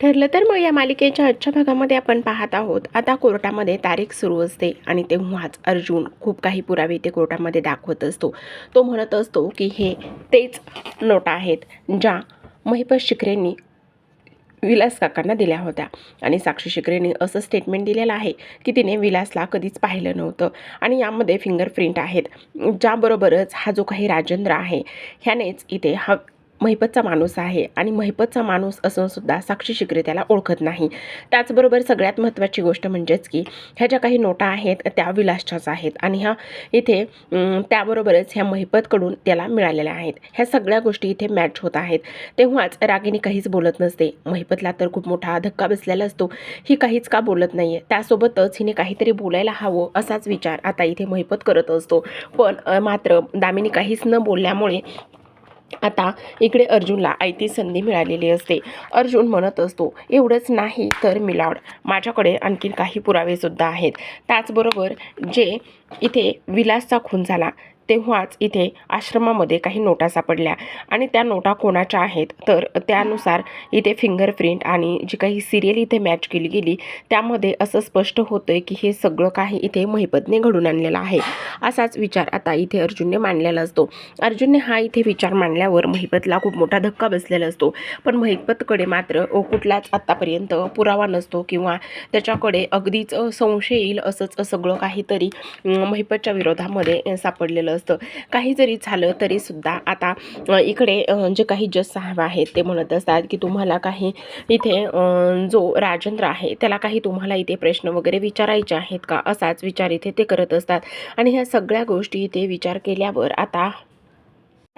ठरलं तर मग या मालिकेच्या आजच्या भागामध्ये आपण पाहत आहोत. आता कोर्टामध्ये तारीख सुरू असते आणि तेव्हाच अर्जुन खूप काही पुरावे ते कोर्टामध्ये दाखवत असतो. तो म्हणत असतो की हे तेच नोटा आहेत ज्या महिपत शिकरेंनी विलास काकांना दिल्या होत्या. आणि साक्षी शिकरेने असं स्टेटमेंट दिलेलं आहे की तिने विलासला कधीच पाहिलं नव्हतं. आणि यामध्ये फिंगरप्रिंट आहेत. ज्याबरोबरच हा जो काही राजेंद्र आहे ह्यानेच इथे हा महिपतचा माणूस आहे आणि महिपतचा माणूस असून सुद्धा साक्षी शिकरे त्याला ओळखत नाही. त्याचबरोबर सगळ्यात महत्त्वाची गोष्ट म्हणजेच की ह्या ज्या काही नोटा आहेत त्या विलासच्याच आहेत आणि ह्या इथे त्याबरोबरच ह्या महिपतकडून त्याला मिळालेल्या आहेत. ह्या सगळ्या गोष्टी इथे मॅच होत आहेत. तेव्हाच रागिनी काहीच बोलत नसते. महिपतला तर खूप मोठा धक्का बसलेला असतो. ही काहीच का बोलत नाही आहे त्यासोबतच हिने काहीतरी बोलायला हवं असाच विचार आता इथे महिपत करत असतो. पण मात्र दामिनी काहीच न बोलल्यामुळे आता इकडे अर्जुनला आयती संधी मिळालेली असते. अर्जुन म्हणत असतो एवढंच नाही तर मिलावड माझ्याकडे आणखी काही पुरावेसुद्धा आहेत. त्याचबरोबर जे इथे विलासचा खून झाला तेव्हाच इथे आश्रमामध्ये काही नोटा सापडल्या. आणि त्या नोटा कोणाच्या आहेत? तर त्यानुसार इथे फिंगरप्रिंट आणि जी काही सिरियल इथे मॅच केली गेली त्यामध्ये असं स्पष्ट होतं आहे की हे सगळं काही इथे महिपतने घडून आणलेलं आहे. असाच विचार आता इथे अर्जुनने मांडलेला असतो. अर्जुनने हा इथे विचार मांडल्यावर महिपतला खूप मोठा धक्का बसलेला असतो. पण महिपतकडे मात्र कुठलाच आत्तापर्यंत पुरावा नसतो किंवा त्याच्याकडे अगदीच संशय येईल असंच सगळं काहीतरी महिपतच्या विरोधामध्ये सापडलेलं असतं. काही जरी झालं तरी सुद्धा आता इकडे जे काही जज साहेब आहेत ते म्हणत असतात की तुम्हाला काही इथे जो राजेंद्र आहे त्याला काही तुम्हाला इथे प्रश्न वगैरे विचारायचे आहेत का? असाच विचार इथे ते करत असतात. आणि ह्या सगळ्या गोष्टी इथे विचार केल्यावर आता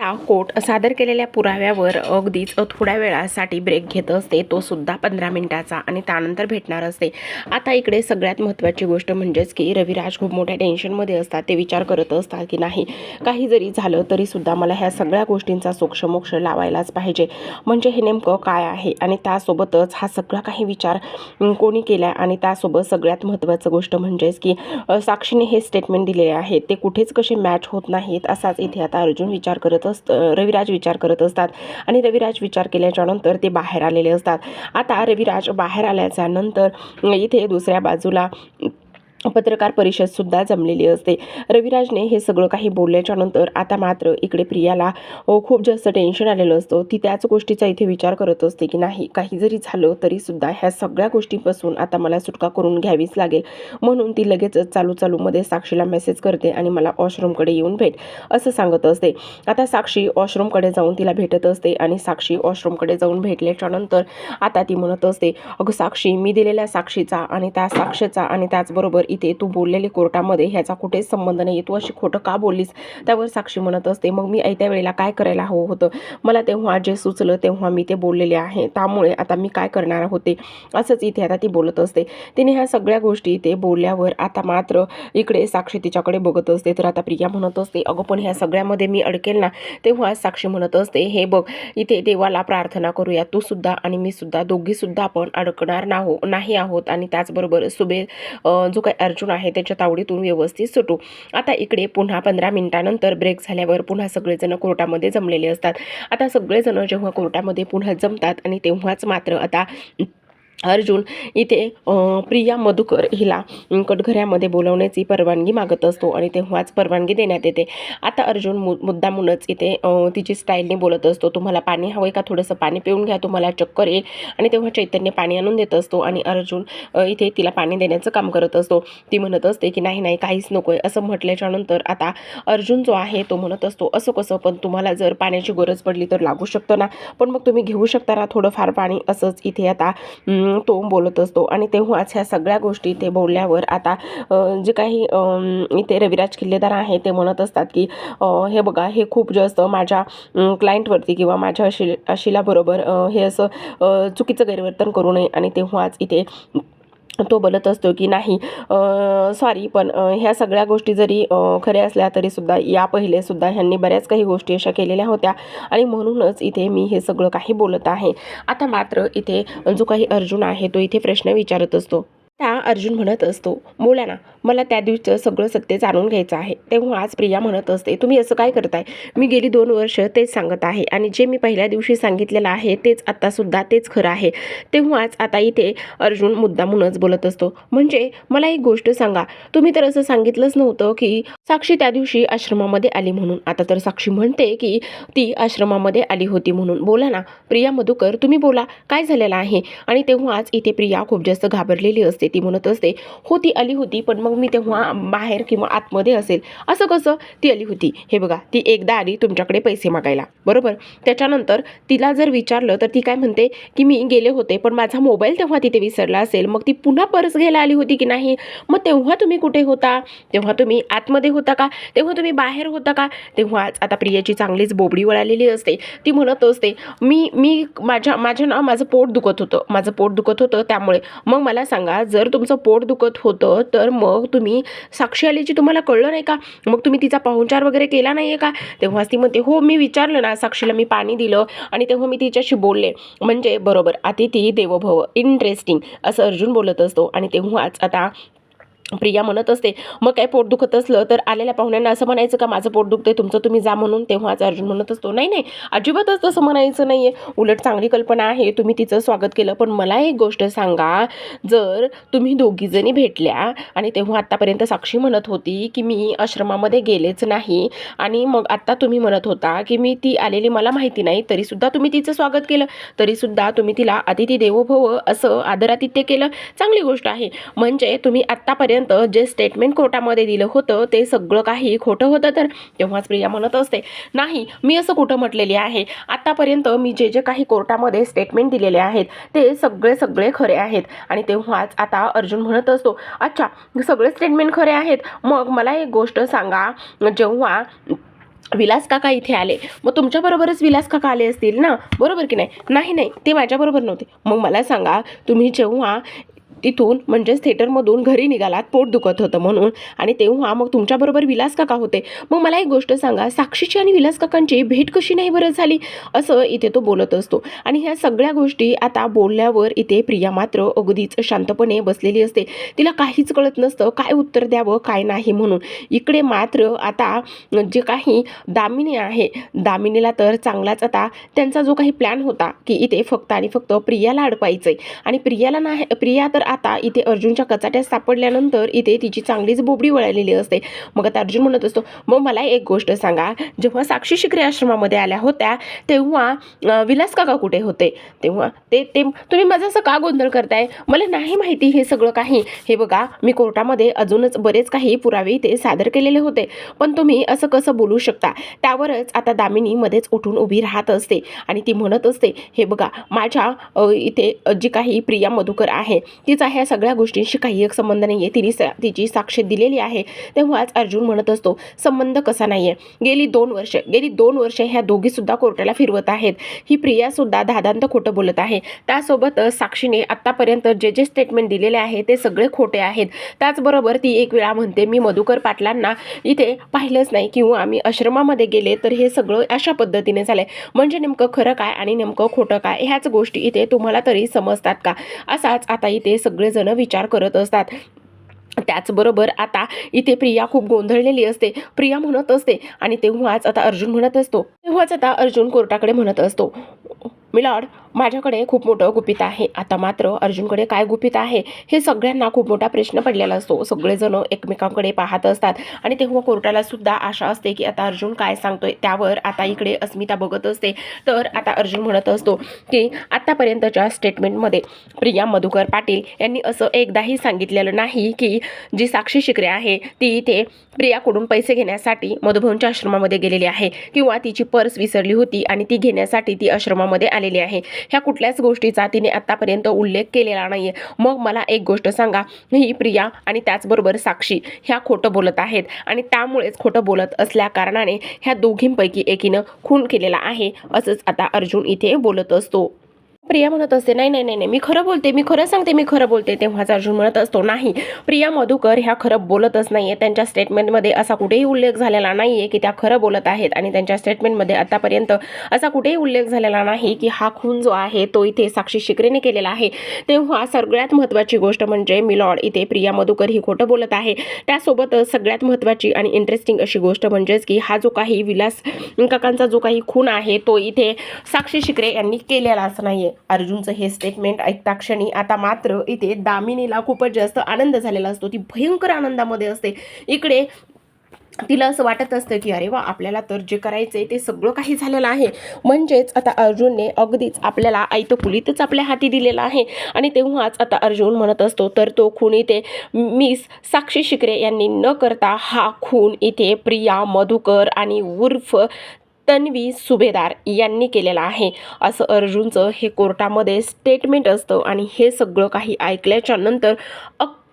त्या कोर्ट सादर केलेल्या पुराव्यावर अगदीच थोड्या वेळासाठी ब्रेक घेत असते. तो सुद्धा पंधरा मिनिटाचा आणि त्यानंतर भेटणार असते. आता इकडे सगळ्यात महत्त्वाची गोष्ट म्हणजेच की रविराज खूप मोठ्या टेन्शनमध्ये असतात. ते विचार करत असतात की नाही काही जरी झालं तरी सुद्धा मला ह्या सगळ्या गोष्टींचा सोक्षमोक्ष लावायलाच पाहिजे. म्हणजे हे नेमकं काय आहे? आणि त्यासोबतच हा सगळा काही विचार कोणी केला आणि त्यासोबत सगळ्यात महत्त्वाचं गोष्ट म्हणजेच की साक्षीने हे स्टेटमेंट दिलेले आहेत ते कुठेच कसे मॅच होत नाहीत असाच इथे आता अर्जुन विचार करत असत रविराज विचार करत असतात आणि रविराज विचार केल्याच्यानंतर ते बाहेर आलेले असतात. आता रविराज बाहेर आल्याच्यानंतर इथे दुसऱ्या बाजूला पत्रकार परिषदसुद्धा जमलेली असते. रविराजने हे सगळं काही बोलल्याच्या नंतर आता मात्र इकडे प्रियाला खूप जास्त टेन्शन आलेलं असतं. ती त्याच गोष्टीचा इथे विचार करत असते की नाही काही जरी झालं तरीसुद्धा ह्या सगळ्या गोष्टीपासून आता मला सुटका करून घ्यावीच लागेल. म्हणून ती लगेचच चालू चालूमध्ये साक्षीला मेसेज करते आणि मला वॉशरूमकडे येऊन भेट असं सांगत असते. आता साक्षी वॉशरूमकडे जाऊन तिला भेटत असते आणि साक्षी वॉशरूमकडे जाऊन भेटल्याच्या नंतर आता ती म्हणत असते अगं साक्षी मी दिलेल्या साक्षीचा आणि त्या साक्षीचा आणि त्याचबरोबर इथे तू बोललेले कोर्टामध्ये ह्याचा कुठेच संबंध नाही. तू अशी खोटं का बोललीस? त्यावर साक्षी म्हणत असते. मग मी त्या वेळेला काय करायला हवं होतं? मला तेव्हा जे सुचलं तेव्हा मी ते बोललेले आहे. त्यामुळे आता मी काय करणार होते? असंच इथे आता ती बोलत असते. तिने ह्या सगळ्या गोष्टी इथे बोलल्यावर आता मात्र इकडे साक्षी तिच्याकडे बघत असते. तर आता प्रिया म्हणत असते अगं पण ह्या सगळ्यामध्ये मी अडकेल ना? तेव्हा साक्षी म्हणत असते हे बघ इथे देवाला प्रार्थना करूया. तू सुद्धा आणि मी सुद्धा दोघी सुद्धा आपण अडकणार नाहो नाही आहोत. आणि त्याचबरोबर सुबे जो काही अर्जुन आहे त्याच्या तावडीतून व्यवस्थित सुटू. आता इकडे पुन्हा पंधरा मिनिटानंतर ब्रेक झाल्यावर पुन्हा सगळेजण कोर्टामध्ये जमलेले असतात. आता सगळेजण जेव्हा कोर्टामध्ये पुन्हा जमतात आणि तेव्हाच मात्र आता अर्जुन इथे प्रिया मधुकर हिला कटघऱ्यामध्ये बोलवण्याची परवानगी मागत असतो आणि तेव्हाच परवानगी देण्यात येते. आता अर्जुन मु मुद्दामूनच इथे तिची स्टाईलने बोलत असतो. तुम्हाला पाणी हवं आहे का? थोडंसं पाणी पिऊन घ्या. तुम्हाला चक्कर येईल. आणि तेव्हा चैतन्य पाणी आणून देत असतो आणि अर्जुन इथे तिला पाणी देण्याचं काम करत असतो. ती म्हणत असते की नाही नाही काहीच नको आहे असं म्हटल्याच्या नंतर आता अर्जुन जो आहे तो म्हणत असतो असं कसं? पण तुम्हाला जर पाण्याची गरज पडली तर लागू शकतं ना. पण मग तुम्ही घेऊ शकता ना थोडंफार पाणी? असंच इथे आता तो बोलत असतो. आणि तेव्हाच ह्या सगळ्या गोष्टी ते बोलल्यावर आता जे काही इथे रविराज किल्लेदार आहे ते म्हणत असतात की हे बघा हे खूप जास्त माझ्या क्लायंटवरती किंवा माझ्या अशी अशिलाबरोबर हे असं चुकीचं गैरवर्तन करू नये. आणि तेव्हाच इथे तो बोलत असतो की नाही सॉरी पण ह्या सगळ्या गोष्टी जरी खऱ्या असल्या तरीसुद्धा या पहिलेसुद्धा ह्यांनी बऱ्याच काही गोष्टी अशा केलेल्या होत्या. आणि म्हणूनच इथे मी हे सगळं काही बोलत आहे. आता मात्र इथे जो काही अर्जुन आहे तो इथे प्रश्न विचारत असतो. त्या अर्जुन म्हणत असतो बोला ना मला त्या दिवशीचं सगळं सत्य जाणून घ्यायचं आहे. तेव्हा आज प्रिया म्हणत असते तुम्ही असं काय करताय? मी गेली दोन वर्ष तेच सांगत आहे आणि जे मी पहिल्या दिवशी सांगितलेलं आहे तेच आत्तासुद्धा तेच खरं आहे. तेव्हाच आता इथे अर्जुन मुद्दामूनच बोलत असतो म्हणजे मला एक गोष्ट सांगा. तुम्ही तर असं सांगितलंच नव्हतं की साक्षी त्या दिवशी आश्रमामध्ये आली म्हणून. आता तर साक्षी म्हणते की ती आश्रमामध्ये आली होती म्हणून. बोला ना प्रिया मधुकर तुम्ही बोला काय झालेलं आहे? आणि तेव्हाच इथे प्रिया खूप जास्त घाबरलेली असते. ती म्हणत असते हो ती आली होती पण मग मी तेव्हा बाहेर किंवा आतमध्ये असेल. असं कसं? ती आली होती. हे बघा ती एकदा आली तुमच्याकडे पैसे मागायला. बरोबर? त्याच्यानंतर तिला जर विचारलं तर ती काय म्हणते? की मी गेले होते पण माझा मोबाईल तेव्हा तिथे विसरला असेल. मग ती पुन्हा परस घ्यायला आली होती की नाही? मग तेव्हा तुम्ही कुठे होता? तेव्हा तुम्ही आतमध्ये होता का? तेव्हा तुम्ही बाहेर होता का? तेव्हाच आता प्रियाची चांगलीच बोबडी वळालेली असते. ती म्हणत असते मी मी माझ्या माझ्या ना माझं पोट दुखत होतं. माझं पोट दुखत होतं त्यामुळे. मग मला सांगा जर तुमचं पोट दुखत होतं तर मग तुम्ही साक्षी आल्याची तुम्हाला कळलं नाही का? मग तुम्ही तिचा पाहुणचार वगैरे केला नाही आहे का? तेव्हाच ती म्हणते हो मी विचारलं ना साक्षीला मी पाणी दिलं आणि तेव्हा मी तिच्याशी बोलले. म्हणजे बरोबर अतिथी देवभव इंटरेस्टिंग असं अर्जुन बोलत असतो आणि तेव्हाच आता प्रिया म्हणत असते मग काय पोट दुखत असलं तर आलेल्या पाहुण्यांना असं म्हणायचं का माझं पोट दुखतंय तुमचं तुम्ही जा म्हणून? तेव्हाच अर्जुन म्हणत असतो नाही नाही अजिबातच तसं म्हणायचं नाही आहे उलट चांगली कल्पना आहे तुम्ही तिचं स्वागत केलं. पण मला एक गोष्ट सांगा जर तुम्ही दोघीजणी भेटल्या आणि तेव्हा आत्तापर्यंत साक्षी म्हणत होती की मी आश्रमामध्ये गेलेच नाही आणि मग आत्ता तुम्ही म्हणत होता की मी ती आलेली मला माहिती नाही तरीसुद्धा तुम्ही तिचं स्वागत केलं. तरीसुद्धा तुम्ही तिला अतिथी देवोभव असं आदरातिथ्य केलं. चांगली गोष्ट आहे. म्हणजे तुम्ही आत्तापर्यंत जे स्टेटमेंट कोर्टामध्ये दिलं होतं ते सगळं काही खोटं होतं तर तेव्हाच प्रिया म्हणत असते. नाही मी असं कुठं म्हटलेली आहे? आतापर्यंत मी जे जे काही कोर्टामध्ये स्टेटमेंट दिलेले आहेत ते सगळे सगळे खरे आहेत. आणि तेव्हाच आता अर्जुन म्हणत असतो अच्छा सगळे स्टेटमेंट खरे आहेत. मग मला एक गोष्ट सांगा. जेव्हा विलास काका इथे आले मग तुमच्याबरोबरच विलास काका आले असतील ना? बरोबर की नाही? नाही नाही ते माझ्याबरोबर नव्हते. मग मला सांगा तुम्ही जेव्हा तिथून म्हणजेच थिएटरमधून घरी निघालात पोट दुखत होतं म्हणून. आणि तेव्हा मग तुमच्याबरोबर विलास काका होते. मग मला एक गोष्ट सांगा साक्षीची आणि विलास काकांची भेट कशी नाही बरं झाली? असं इथे तो बोलत असतो. आणि ह्या सगळ्या गोष्टी आता बोलल्यावर इथे प्रिया मात्र अगदीच शांतपणे बसलेली असते. तिला काहीच कळत नसतं काय उत्तर द्यावं काय नाही म्हणून. इकडे मात्र आता जे काही दामिनी आहे दामिनीला तर चांगलाच आता त्यांचा जो काही प्लॅन होता की इथे फक्त आणि फक्त प्रियाला अडकवायचंय. आणि प्रियाला नाही प्रिया तर आता इथे अर्जुनच्या कचाट्यात सापडल्यानंतर इथे तिची चांगलीच बोबडी वळालेली असते. मग आता अर्जुन म्हणत असतो मग मला एक गोष्ट सांगा. जेव्हा साक्षी शिकरे आश्रमामध्ये आल्या होत्या तेव्हा विलास काका कुठे होते? तेव्हा ते ते तुम्ही माझं असं का गोंधळ करताय? मला नाही माहिती हे सगळं काही. हे बघा मी कोर्टामध्ये अजूनच बरेच काही पुरावे इथे सादर केलेले होते. पण तुम्ही असं कसं बोलू शकता? त्यावरच आता दामिनी मध्येच उठून उभी राहत असते आणि ती म्हणत असते हे बघा माझ्या इथे जी काही प्रिया मधुकर आहे ती ह्या सगळ्या गोष्टींशी काही एक संबंध नाही आहे तिने तिची साक्ष दिलेली आहे. तेव्हाच अर्जुन म्हणत असतो संबंध कसा नाही आहे गेली दोन वर्ष गेली दोन वर्ष ह्या दोघीसुद्धा कोर्टाला फिरवत आहेत. ही प्रियासुद्धा दादांत खोटं बोलत आहे. त्यासोबतच साक्षीने आत्तापर्यंत जे जे स्टेटमेंट दिलेले आहे ते सगळे खोटे आहेत. त्याचबरोबर ती एक वेळा म्हणते मी मधुकर पाटलांना इथे पाहिलंच नाही किंवा आम्ही आश्रमामध्ये गेले तर हे सगळं अशा पद्धतीने झालंय. म्हणजे नेमकं खरं काय आणि नेमकं खोटं काय? ह्याच गोष्टी इथे तुम्हाला तरी समजतात का? असाच आता इथे सगळेजण विचार करत असतात. त्याचबरोबर आता इथे प्रिया खूप गोंधळलेली असते. प्रिया म्हणत असते आणि तेव्हाच आता अर्जुन म्हणत असतो. तेव्हाच आता अर्जुन कोर्टाकडे म्हणत असतो. मिलॉर्ड माझ्याकडे खूप मोठं गुपित आहे. आता मात्र अर्जुनकडे काय गुपित आहे हे सगळ्यांना खूप मोठा प्रश्न पडलेला असतो. सगळेजण एकमेकांकडे पाहत असतात आणि तेव्हा कोर्टाला सुद्धा आशा असते की आता अर्जुन काय सांगतोय त्यावर आता इकडे अस्मिता बघत असते. तर आता अर्जुन म्हणत असतो की आत्तापर्यंतच्या स्टेटमेंटमध्ये प्रिया मधुकर पाटील यांनी असं एकदाही सांगितलेलं नाही की जी साक्षी शिकरे आहे ती इथे प्रियाकडून पैसे घेण्यासाठी मधुभवनच्या आश्रमामध्ये गेलेली आहे किंवा तिची पर्स विसरली होती आणि ती घेण्यासाठी ती आश्रमामध्ये आलेली आहे. ह्या कुठल्याच गोष्टीचा तिने आत्तापर्यंत उल्लेख केलेला नाही आहे मग मला एक गोष्ट सांगा. ही प्रिया आणि त्याचबरोबर साक्षी ह्या खोटं बोलत आहेत आणि त्यामुळेच खोटं बोलत असल्या कारणाने ह्या दोघींपैकी एकीनं खून केलेला आहे असंच आता अर्जुन इथे बोलत असतो. प्रिया म्हणत असते नाही नाही नाही नाही मी खरं बोलते मी खरं सांगते मी खरं बोलते. तेव्हाच अर्जुन म्हणत असतो नाही प्रिया मधुकर ह्या खरं बोलतच नाही आहे त्यांच्या स्टेटमेंटमध्ये असा कुठेही उल्लेख झालेला नाही आहे की त्या खरं बोलत आहेत आणि त्यांच्या स्टेटमेंटमध्ये आतापर्यंत असा कुठेही उल्लेख झालेला नाही की हा खून जो आहे तो इथे साक्षी शिकरेने केलेला आहे. तेव्हा सगळ्यात महत्त्वाची गोष्ट म्हणजे मिलॉर्ड इथे प्रिया मधुकर ही खोटं बोलत आहे. त्यासोबतच सगळ्यात महत्त्वाची आणि इंटरेस्टिंग अशी गोष्ट म्हणजेच की हा जो काही विलास काकांचा जो काही खून आहे तो इथे साक्षी शिकरे यांनी केलेलाच नाही आहे अर्जुनचं हे स्टेटमेंट ऐकता क्षणी आता मात्र इथे दामिनीला खूपच जास्त आनंद झालेला असतो. ती भयंकर आनंदामध्ये असते. इकडे तिला असं वाटत असतं की अरे वा आपल्याला तर जे करायचं आहे ते सगळं काही झालेलं आहे. म्हणजेच आता अर्जुनने अगदीच आपल्याला आयतपुलीतच आपल्या हाती दिलेलं आहे. आणि तेव्हाच आता अर्जुन म्हणत असतो तर तो खून इथे मिस साक्षी शिकरे यांनी न करता हा खून इथे प्रिया मधुकर आणि उर्फ तन्वी सुभेदार यांनी केलेला आहे. असं अर्जुनचं हे कोर्टामध्ये स्टेटमेंट असतं आणि हे सगळं काही ऐकल्याच्या नंतर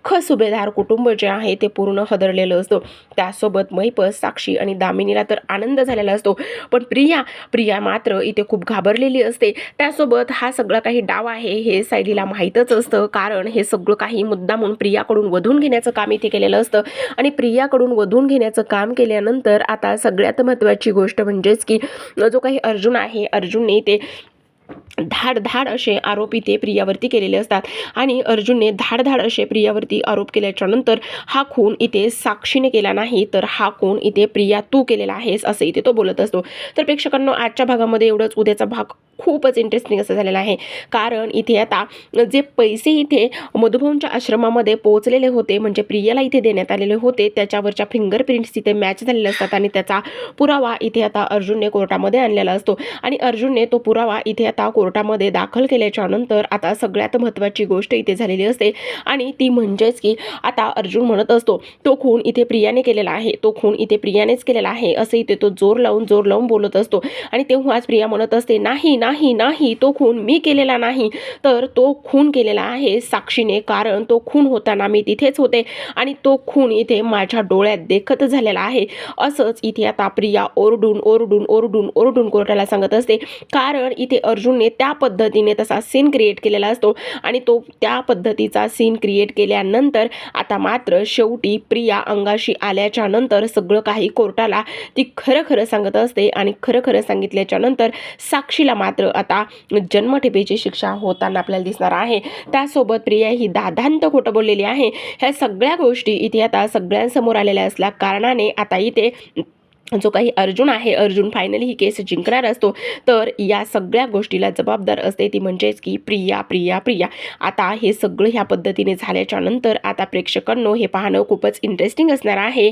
अख्खं सुभेदार कुटुंब जे आहे ते पूर्ण हदरलेलं असतं. त्यासोबत मैपस साक्षी आणि दामिनीला तर आनंद झालेला असतो. पण प्रिया प्रिया मात्र इथे खूप घाबरलेली असते. त्यासोबत हा सगळा काही डाव आहे हे सायलीला माहीतच असतं. कारण हे सगळं काही मुद्दा म्हणून प्रियाकडून वधून घेण्याचं काम इथे केलेलं असतं. आणि प्रियाकडून वधून घेण्याचं काम केल्यानंतर आता सगळ्यात महत्त्वाची गोष्ट म्हणजेच की जो काही अर्जुन आहे अर्जुनने ते धाड धाड असे आरोप इथे प्रियावरती केलेले असतात. आणि अर्जुनने धाड धाड असे प्रियावरती आरोप केल्याच्यानंतर हा खून इथे साक्षीने केला नाही तर हा खून इथे प्रिया तू केलेला आहेस असं इथे तो बोलत असतो. तर प्रेक्षकांनो आजच्या भागामध्ये एवढंच. उद्याचा भाग खूपच इंटरेस्टिंग असं झालेला आहे. कारण इथे आता जे पैसे इथे मधुभाऊंच्या आश्रमामध्ये पोहोचलेले होते म्हणजे प्रियाला इथे देण्यात आलेले होते त्याच्यावरच्या फिंगरप्रिंट्स इथे मॅच झालेले असतात आणि त्याचा पुरावा इथे आता अर्जुनने कोर्टामध्ये आणलेला असतो. आणि अर्जुनने तो पुरावा इथे आता कोर्टामध्ये दाखल केल्याच्यानंतर आता सगळ्यात महत्त्वाची गोष्ट इथे झालेली असते आणि ती म्हणजेच की आता अर्जुन म्हणत असतो तो खून इथे प्रियाने केलेला आहे तो खून इथे प्रियानेच केलेला आहे असं इथे तो जोर लावून जोर लावून बोलत असतो. आणि तेव्हाच प्रिया म्हणत असते नाही नाही नाही तो खून मी केलेला नाही. तर तो खून केलेला आहे साक्षीने कारण तो खून होताना मी तिथेच होते आणि तो खून इथे माझ्या डोळ्यात देखत झालेला आहे असंच इथे आता प्रिया ओरडून ओरडून ओरडून ओरडून कोर्टाला सांगत असते. कारण इथे अर्जुन अर्जुनने त्या पद्धतीने तसा सीन क्रिएट केलेला असतो. आणि तो त्या पद्धतीचा सीन क्रिएट केल्यानंतर आता मात्र शेवटी प्रिया अंगाशी आल्याच्यानंतर सगळं काही कोर्टाला ती खरं खरं सांगत असते. आणि खरं खरं सांगितल्याच्या नंतर साक्षीला मात्र आता जन्मठेपेची शिक्षा होताना आपल्याला दिसणार आहे. त्यासोबत प्रिया ही दादांत खोटं बोललेली आहे. ह्या सगळ्या गोष्टी इथे आता सगळ्यांसमोर आलेल्या असल्या कारणाने आता इथे जो काही अर्जुन आहे अर्जुन फायनली ही केस जिंकणार असतो. तर या सगळ्या गोष्टीला जबाबदार असते ती म्हणजेच की प्रिया प्रिया प्रिया. आता हे सगळं ह्या पद्धतीने झाल्याच्यानंतर आता प्रेक्षकांनो हे पाहणं खूपच इंटरेस्टिंग असणार आहे.